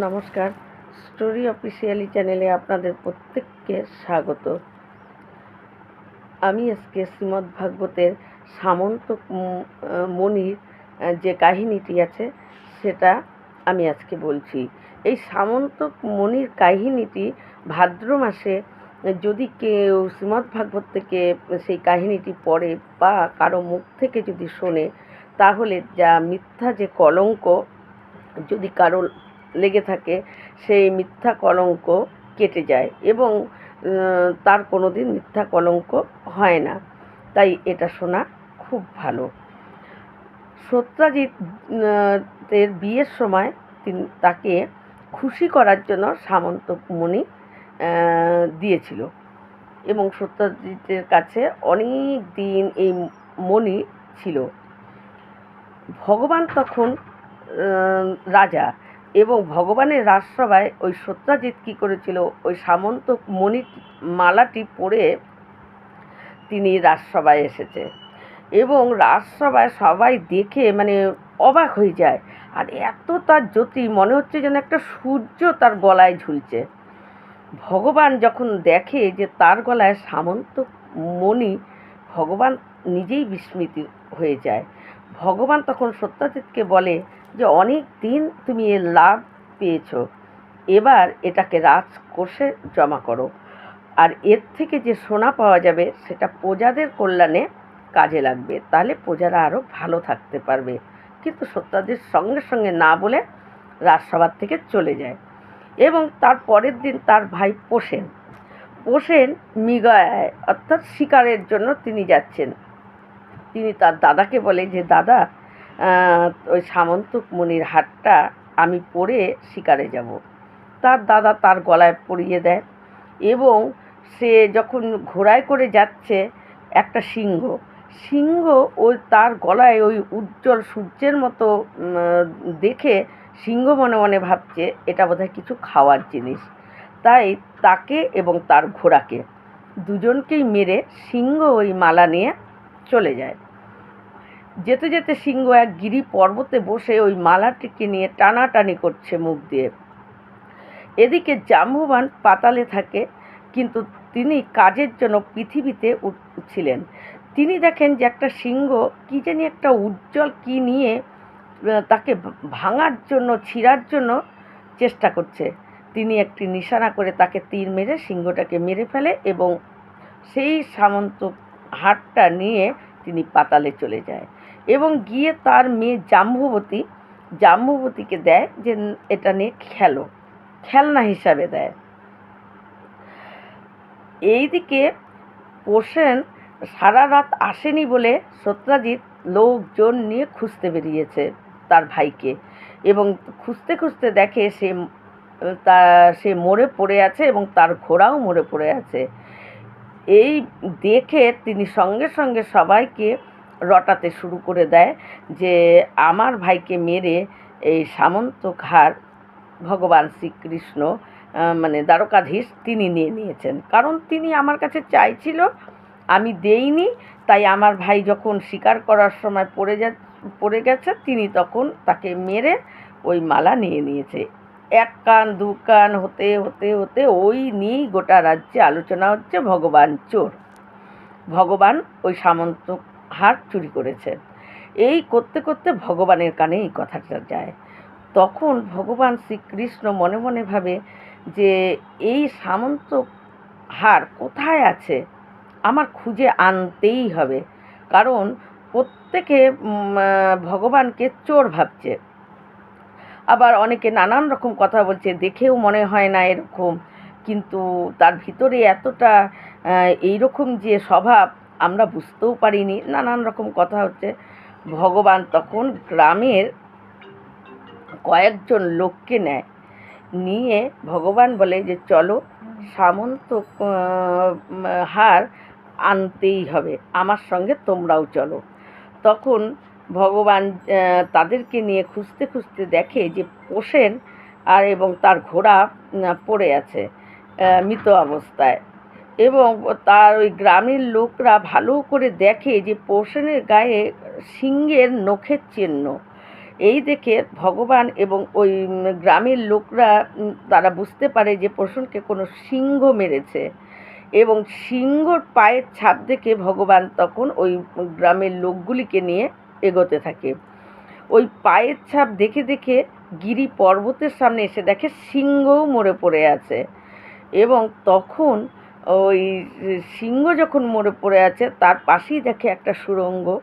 নমস্কার। Story officially চ্যানেলে আপনাদের প্রত্যেককে স্বাগত। আমি আজকে শ্রীমদ্ ভাগবতের সামন্ত মণির যে কাহিনীটি আছে, সেটা আমি আজকে বলছি। এই সামন্ত মণির কাহিনীটি ভাদ্র মাসে যদি কেউ শ্রীমদ্ ভাগবত থেকে সেই কাহিনীটি পড়ে বা কারও মুখ থেকে যদি শোনে, তাহলে যা মিথ্যা যে কলঙ্ক, যদি কারও লেগে থাকে সেই মিথ্যা কলঙ্ক কেটে যায় এবং তার কোনো দিন মিথ্যা কলঙ্ক হয় না। তাই এটা শোনা খুব ভালো। সত্যাজিৎ এর বিয়ের সময় তিনি তাকে খুশি করার জন্য সামন্তমণি আহ, দিয়েছিল এবং সত্যজিতের কাছে অনেক দিন এই মণি ছিল। ভগবান তখন রাজা। এবং ভগবানের রাজসভায় ওই সত্যজিৎ কী করেছিল? ওই সামন্ত মণি মালাটি পরে তিনি রাজসভায় এসেছে। এবং রাজসভায় সবাই দেখে মানে অবাক হয়ে যায়। আর এত তার জ্যোতি, মনে হচ্ছে যেন একটা সূর্য তার গলায় ঝুলছে। ভগবান যখন দেখে যে তার গলায় সামন্ত মণি, ভগবান নিজেই বিস্মিত হয়ে যায়। ভগবান তখন সত্যজিৎকে বলে যে অনেক দিন তুমি এর লাভ পেয়েছ। এবার এটাকে রাজকোষে জমা করো। আর এর থেকে যে সোনা পাওয়া যাবে, সেটা প্রজাদের কল্যাণে কাজে লাগবে। তাহলে প্রজারা আরও ভালো থাকতে পারবে। কিন্তু সত্যাজিৎ সঙ্গে সঙ্গে না বলে রাজসভার থেকে চলে যায়। এবং তার পরের দিন তার ভাই পোষেন। পোষেন মৃগয়ায় অর্থাৎ শিকারের জন্য তিনি যাচ্ছেন। তিনি তার দাদাকে বলে যে, দাদা ওই সামন্ত মণির হারটা আমি পরে শিকারে যাব। তার দাদা তার গলায় পরিয়ে দেয় এবং সে যখন ঘোড়ায় করে যাচ্ছে একটা সিংহ সিংহ ওই তার গলায় ওই উজ্জ্বল সূর্যের মতো দেখে সিংহ মনে মনে ভাবছে এটা বোধহয় কিছু খাওয়ার জিনিস। তাই তাকে এবং তার ঘোড়াকে দুজনকেই মেরে সিংহ ওই মালা নিয়ে চলে যায়। যেতে যেতে সিংহ এক গিরি পর্বতে বসে ওই মালাটিকে নিয়ে টানাটানি করছে মুখ দিয়ে। এদিকে জাম্বুবান পাতালে থাকে, কিন্তু তিনি কাজের জন্য পৃথিবীতে ছিলেন। তিনি দেখেন যে একটা সিংহ কী জানি একটা উজ্জ্বল কী নিয়ে তাকে ভাঙার জন্য, ছিঁড়ার জন্য চেষ্টা করছে। তিনি একটি নিশানা করে তাকে তীর মেরে সিংহটাকে মেরে ফেলে এবং সেই সামন্ত হাটটা নিয়ে তিনি পাতালে চলে যায়। এবং গিয়ে তার মেয়ে জাম্বুবতী জাম্বুবতীকে দেয় যে এটা নিয়ে খেলো, খেলনা হিসাবে দেয়। এইদিকে পোষেন সারা রাত আসেনি বলে সত্যাজিৎ লোকজন নিয়ে খুঁজতে বেরিয়েছে তার ভাইকে এবং খুঁজতে খুঁজতে দেখে সে তা, সে মরে পড়ে আছে এবং তার ঘোড়াও মরে পড়ে আছে। এই দেখে তিনি সঙ্গে সঙ্গে সবাইকে রটাতে শুরু করে দেয় যে আমার ভাইকে মেরে এই সামন্ত ঘাড় ভগবান শ্রীকৃষ্ণ মানে দ্বারকাধীশ তিনি নিয়ে নিয়েছেন। কারণ তিনি আমার কাছে চাইছিল, আমি দেইনি, তাই আমার ভাই যখন শিকার করার সময় পড়ে যা, পড়ে গেছে, তিনি তখন তাকে মেরে ওই মালা নিয়ে নিয়েছে। এক কান, দু কান, হতে হতে হতে ওই নিয়েই গোটা রাজ্যে আলোচনা হচ্ছে ভগবান চোর। ভগবান ওই সামন্ত হার চুরি করেছেন এই করতে করতে ভগবানের কানে এই কথাটা যায়। তখন ভগবান শ্রীকৃষ্ণ মনে মনে ভাবে যে, এই সামন্ত হার কোথায় আছে? আমার খুঁজে আনতেই হবে। কারণ প্রত্যেকে ভগবানকে চোর ভাবছে। আবার অনেকে নানান রকম কথা বলছে, দেখেও মনে হয় না এরকম। কিন্তু তার ভিতরে এতটা এইরকম যে স্বভাব আমরা বুঝতেও পারিনি, নানান রকম কথা হচ্ছে। ভগবান তখন গ্রামের কয়েকজন লোককে নেয়। নিয়ে ভগবান বলে যে, চলো সামন্ত হার আনতেই হবে, আমার সঙ্গে তোমরাও চলো। তখন ভগবান তাদেরকে নিয়ে খুঁজতে খুঁজতে দেখে যে, পোষেন আর এবং তার ঘোড়া পড়ে আছে মৃত অবস্থায়। এবং তার ওই গ্রামের লোকরা ভালো করে দেখে যে পোষণের গায়ে সিংহের নখের চিহ্ন। এই দেখে ভগবান এবং ওই গ্রামের লোকরা তারা বুঝতে পারে যে পোষণকে কোনো সিংহ মেরেছে এবং সিংহর পায়ের ছাপ দেখে ভগবান তখন ওই গ্রামের লোকগুলিকে নিয়ে এগোতে থাকে। ওই পায়ের ছাপ দেখে দেখে গিরি পর্বতের সামনে এসে দেখে সিংহও মরে পড়ে আছে এবং তখন ওই সিংহ যখন মরে পড়ে আছে তার পাশেই দেখে একটা সুরঙ্গ।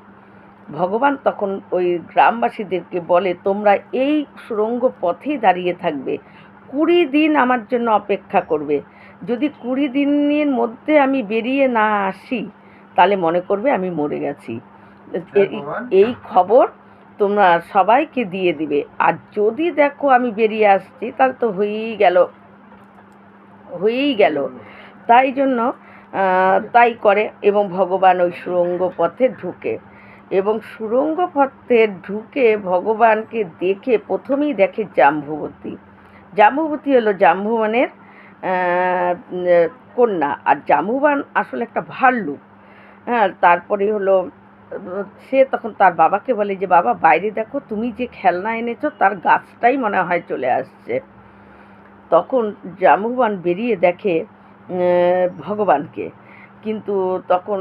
ভগবান তখন ওই গ্রামবাসীদেরকে বলে তোমরা এই সুরঙ্গ পথেই দাঁড়িয়ে থাকবে। কুড়ি দিন আমার জন্য অপেক্ষা করবে। যদি কুড়ি দিনের মধ্যে আমি বেরিয়ে না আসি তাহলে মনে করবে আমি মরে গেছি। এই- এই খবর তোমরা সবাইকে দিয়ে দিবে। আর যদি দেখো আমি বেরিয়ে আসছি তাহলে তো হয়েই গেল। হয়েই গেল। তাই জন্য তাই করে এবং ভগবান ওই সুরঙ্গ পথে ঢুকে। এবং সুরঙ্গ পথে ঢুকে ভগবানকে দেখে প্রথমেই দেখে জাম্বুবতী জাম্বুবতী হলো জাম্বুবানের কন্যা। আর জাম্বুবান আসলে একটা ভাল্লুক। হ্যাঁ তারপরে হলো, সে তখন তার বাবাকে বলে যে, বাবা, বাইরে দেখো, তুমি যে খেলনা এনেছো, তার গাছটাই মনে হয় চলে আসছে। তখন জাম্বুবান বেরিয়ে দেখে ভগবানকে। কিন্তু তখন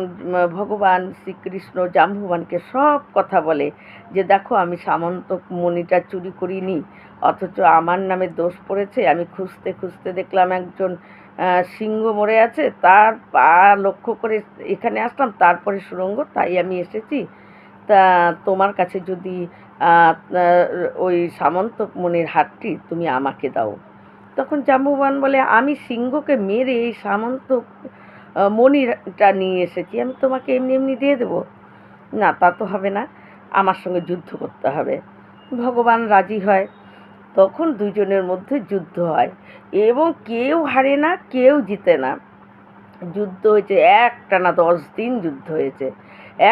ভগবান শ্রীকৃষ্ণ জাম্বুবানকে সব কথা বলে যে, দেখো, আমি সামন্ত মণিটা চুরি করিনি, অথচ আমার নামে দোষ পড়েছে। আমি খুঁজতে খুঁজতে দেখলাম একজন সিংহ মরে আছে। তার পা লক্ষ্য করে এখানে আসলাম, তারপরে সুরঙ্গ, তাই আমি এসেছি। তা তোমার কাছে যদি ওই সামন্ত মনির হাতটি তুমি আমাকে দাও। তখন জাম্বুবান বলে, আমি সিংহকে মেরে এই সামন্ত মণিটা নিয়ে এসেছি। আমি তোমাকে এমনি এমনি দিয়ে দেবো? না, তা তো হবে না। আমার সঙ্গে যুদ্ধ করতে হবে। ভগবান রাজি হয়। তখন দুজনের মধ্যে যুদ্ধ হয় এবং কেউ হারে না, কেউ জিতে না। যুদ্ধ হয়েছে, একটানা দশ দিন যুদ্ধ হয়েছে।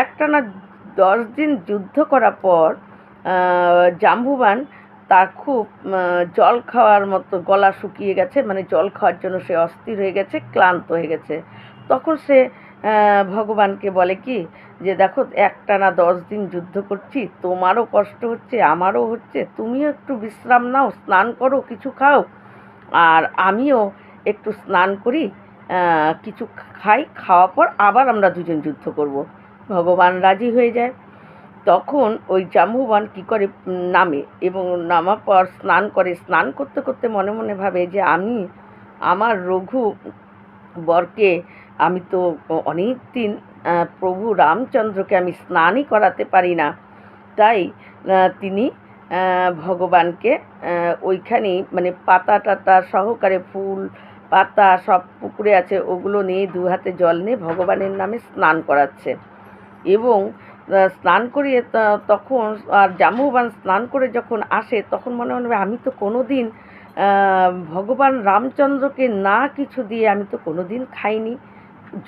একটানা দশ দিন যুদ্ধ করার পর জাম্বুবান তার খুব জল খাওয়ার মতো গলা শুকিয়ে গেছে মানে জল খাওয়ার জন্য সে অস্থির হয়ে গেছে, ক্লান্ত হয়ে গেছে। তখন সে ভগবানকে বলে কি, যে দেখো একটানা দশ দিন যুদ্ধ করছি, তোমারও কষ্ট হচ্ছে, আমারও হচ্ছে, তুমিও একটু বিশ্রাম নাও, স্নান করো, কিছু খাও। আর আমিও একটু স্নান করি কিছু খাই, খাওয়ার পর আবার আমরা দুজন যুদ্ধ করব। ভগবান রাজি হয়ে যায়। তখন ওই জাম্বুবান কী করে নামে এবং নামার পর স্নান করে, স্নান করতে করতে মনে মনে ভাবে যে আমি, আমার রঘু বরকে আমি তো অনেক দিন প্রভু রামচন্দ্রকে আমি স্নানই করাতে পারি না। তাই তিনি ভগবানকে ওইখানেই মানে পাতা টাতা সহকারে ফুল, পাতা সব পুকুরে আছে, ওগুলো নিয়ে দু হাতে জল নিয়ে ভগবানের নামে স্নান করাচ্ছে। এবং স্নান করিয়ে তখন আর জাম্বুবান স্নান করে যখন আসে তখন মনে মনে হবে, আমি তো কোনো দিন ভগবান রামচন্দ্রকে না কিছু দিয়ে আমি তো কোনো দিন খাইনি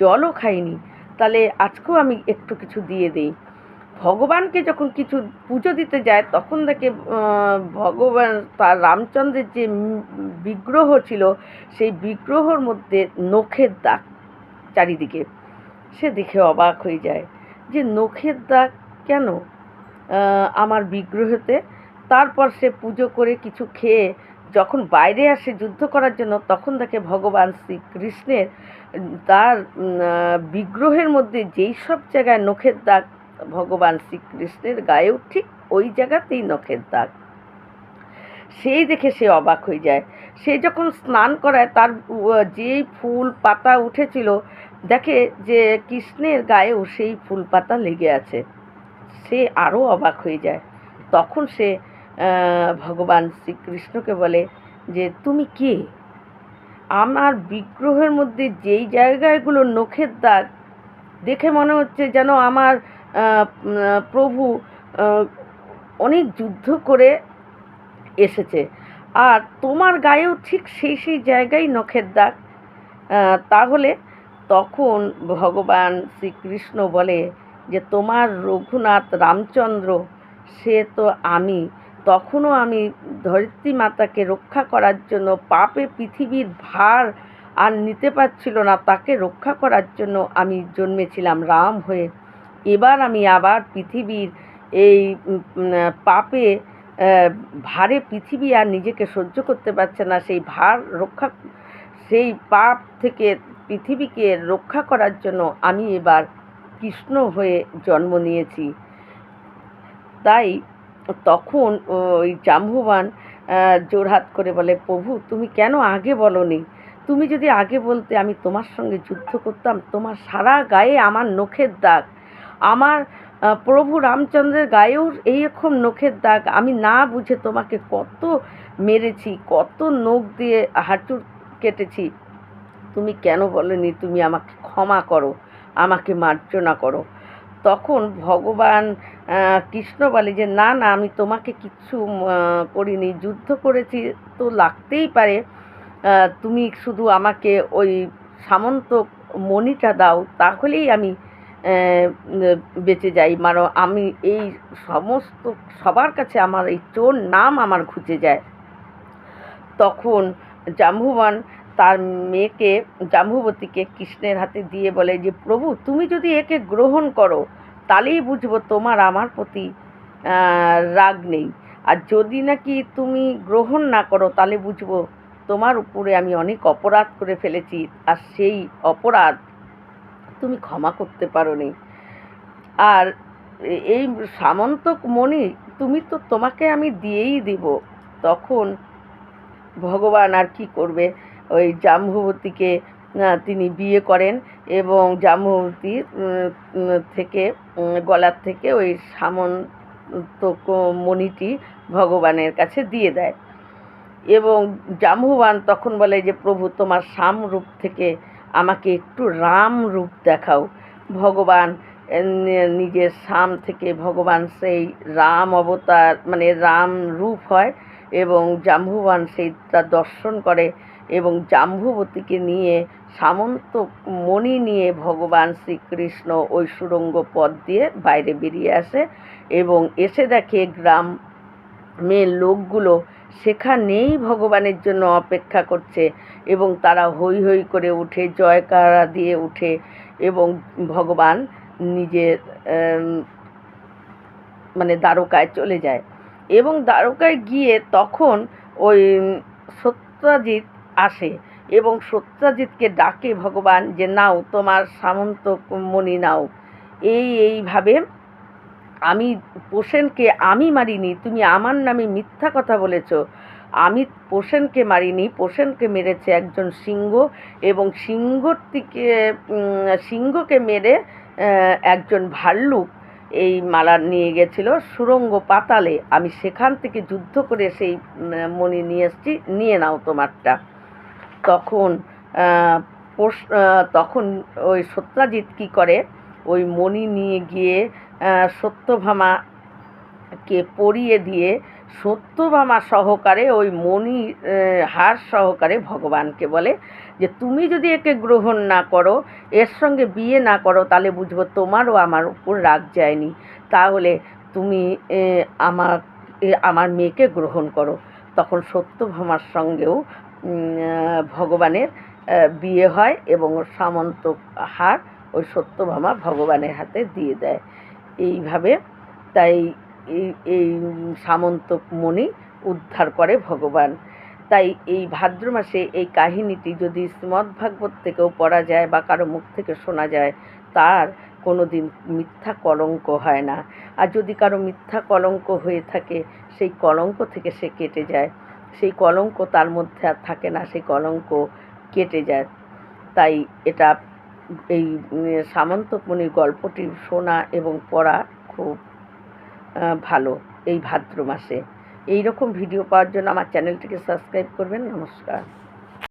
জলও খাইনি। তাহলে আজকেও আমি একটু কিছু দিয়ে দিই। ভগবানকে যখন কিছু পুজো দিতে যায় তখন দেখে ভগবান তার রামচন্দ্রের যে বিগ্রহ ছিল সেই বিগ্রহর মধ্যে নখের দাগ চারিদিকে সে দেখে অবাক হয়ে যায়। যে নখের দাগ কেন? আমার বিগ্রহতে। তারপর সে পুজো করে কিছু খেয়ে যখন বাইরে আসে যুদ্ধ করার জন্য, তখন দেখে ভগবান শ্রীকৃষ্ণের তার বিগ্রহের মধ্যে যেই সব জায়গায় নখের দাগ, ভগবান শ্রীকৃষ্ণের গায়েও ঠিক ওই জায়গাতেই নখের দাগ। সেই দেখে সে অবাক হয়ে যায়। সে যখন স্নান করায়, তার যেই ফুল, পাতা উঠেছিল দেখে যে কৃষ্ণের গায়েও সেই ফুল পাতা লেগে আছে। সে আরও অবাক হয়ে যায়। তখন সে ভগবান শ্রীকৃষ্ণকে বলে যে, তুমি কে? আমার বিগ্রহের মধ্যে যেই জায়গাগুলো নখের দাগ, দেখে মনে হচ্ছে যেন আমার প্রভু অনেক যুদ্ধ করে এসেছে। আর তোমার গায়েও ঠিক সেই সেই জায়গায় নখের দাগ। তাহলে তখন ভগবান শ্রীকৃষ্ণ বলে যে, তোমার রঘুনাথ রামচন্দ্র, সে তো আমি। তখনও আমি ধরিত্রী মাতাকে রক্ষা করার জন্য পাপে পৃথিবীর ভার আর নিতে পারছিল না। তাকে রক্ষা করার জন্য আমি জন্মেছিলাম রাম হয়ে। এবার আমি আবার পৃথিবীর এই পাপে ভারে পৃথিবী আর নিজেকে সহ্য করতে পারছে না। সেই ভার রক্ষা সেই পাপ থেকে পৃথিবীকে রক্ষা করার জন্য আমি এবার কৃষ্ণ হয়ে জন্ম নিয়েছি। তাই তখন ওই জাম্বুবান জোরহাত করে বলে, প্রভু, তুমি কেন আগে বলনি? তুমি যদি আগে বলতে আমি তোমার সঙ্গে যুদ্ধ করতাম, তোমার সারা গায়ে আমার নখের দাগ, আমার প্রভু রামচন্দ্রের গায়েও এইরকম নখের দাগ, আমি না বুঝে তোমাকে কত মেরেছি, কত নখ দিয়ে হাঁটুর কেটেছি। তুমি কেন বলনি? তুমি আমাকে ক্ষমা করো, আমাকে মার্জনা করো। তখন ভগবান কৃষ্ণ বলে যে, না না, আমি তোমাকে কিচ্ছু করিনি। যুদ্ধ করেছি তো লাগতেই পারে। তুমি শুধু আমাকে ওই সামন্ত মণিটা দাও, তাহলেই আমি বেঁচে যাই। মানে আমি এই সমস্ত, সবার কাছে আমার এই চোর নাম আমার ঘুচে যায়। তখন জাম্বুবান তার মেয়েকে জাম্বুবতীকে কৃষ্ণের হাতে দিয়ে বলে যে, প্রভু, তুমি যদি একে গ্রহণ করো, তাহলেই বুঝব তোমার আমার প্রতি রাগ নেই। আর যদি নাকি তুমি গ্রহণ না করো, তাহলে বুঝব তোমার উপরে আমি অনেক অপরাধ করে ফেলেছি, আর সেই অপরাধ তুমি ক্ষমা করতে পারো নি আর এই সামন্তক মণি, তুমি তো তোমাকে আমি দিয়েই দিব। তখন ভগবান আর কি করবে? ওই জাম্বুবতীকে তিনি বিয়ে করেন এবং জাম্বুবতী থেকে গলার থেকে ওই সামন্ত মণিটি ভগবানের কাছে দিয়ে দেয়। এবং জাম্বুবান তখন বলে যে, প্রভু, তোমার সাম রূপ থেকে আমাকে একটু রাম রূপ দেখাও। ভগবান নিজের সাম থেকে ভগবান সেই রাম অবতার মানে রাম রূপ হয় এবং জাম্বুবান সেইটা দর্শন করে এবং জাম্বুবতীকে নিয়ে সামন্ত মণি নিয়ে ভগবান শ্রীকৃষ্ণ ওই সুরঙ্গ পথ দিয়ে বাইরে বেরিয়ে আসে এবং এসে দেখে গ্রাম মেয়ের লোকগুলো সেখানেই ভগবানের জন্য অপেক্ষা করছে এবং তারা হৈ হৈ করে উঠে, জয়কারা দিয়ে উঠে এবং ভগবান নিজের মানে দ্বারকায় চলে যায়। এবং দ্বারকায় গিয়ে তখন ওই সত্যজিৎ আসে এবং সত্যজিৎকে ডাকে, ভগবান, যে নাও, তোমার সামন্ত মণি নাও। এই, এইভাবে আমি পোষেনকে আমি মারিনি, তুমি আমার নামে মিথ্যা কথা বলেছ। আমি পোষেনকে মারিনি, পোষেনকে মেরেছে একজন সিংহ এবং সিংহর থেকে সিংহকে মেরে একজন ভাল্লুক এই মালা নিয়ে গেছিল। সুরঙ্গ পাতালে আমি সেখান থেকে যুদ্ধ করে সেই মণি নিয়ে এসছি, নিয়ে নাও তোমারটা। তখন তখন ওই সত্যজিৎ কী করে, ওই মণি নিয়ে গিয়ে সত্যভামাকে পরিয়ে দিয়ে সত্যভামা সহকারে, ওই মণি হার সহকারে ভগবানকে বলে যে, তুমি যদি একে গ্রহণ না করো, এর সঙ্গে বিয়ে না করো, তাহলে বুঝব তোমারও আমার উপর রাগ যায়নি। তাহলে তুমি আমার আমার মেয়েকে গ্রহণ করো। তখন সত্যভামার সঙ্গেও ভগবানের বিয়ে হয় এবং সামন্ত হার ওই সত্যভামা ভগবানের হাতে দিয়ে দেয়। এইভাবে তাই এই এই সামন্ত মণি উদ্ধার করে ভগবান। তাই এই ভাদ্র মাসে এই কাহিনীটি যদি শ্রীমদ্ভাগবত থেকেও পড়া যায় বা কারও মুখ থেকে শোনা যায় তার কোনো দিন মিথ্যা কলঙ্ক হয় না। আর যদি কারও মিথ্যা কলঙ্ক হয়ে থাকে সেই কলঙ্ক থেকে সে কেটে যায়। সেই কলঙ্ক তার মধ্যে আর থাকে না সেই কলঙ্ক কেটে যায়। তাই এটা এই উম, সামন্তমণির গল্পটি শোনা এবং পড়া খুব ভালো এই ভাদ্র মাসে। এই রকম ভিডিও পাওয়ার জন্য আমার চ্যানেলটিকে সাবস্ক্রাইব করবেন। নমস্কার।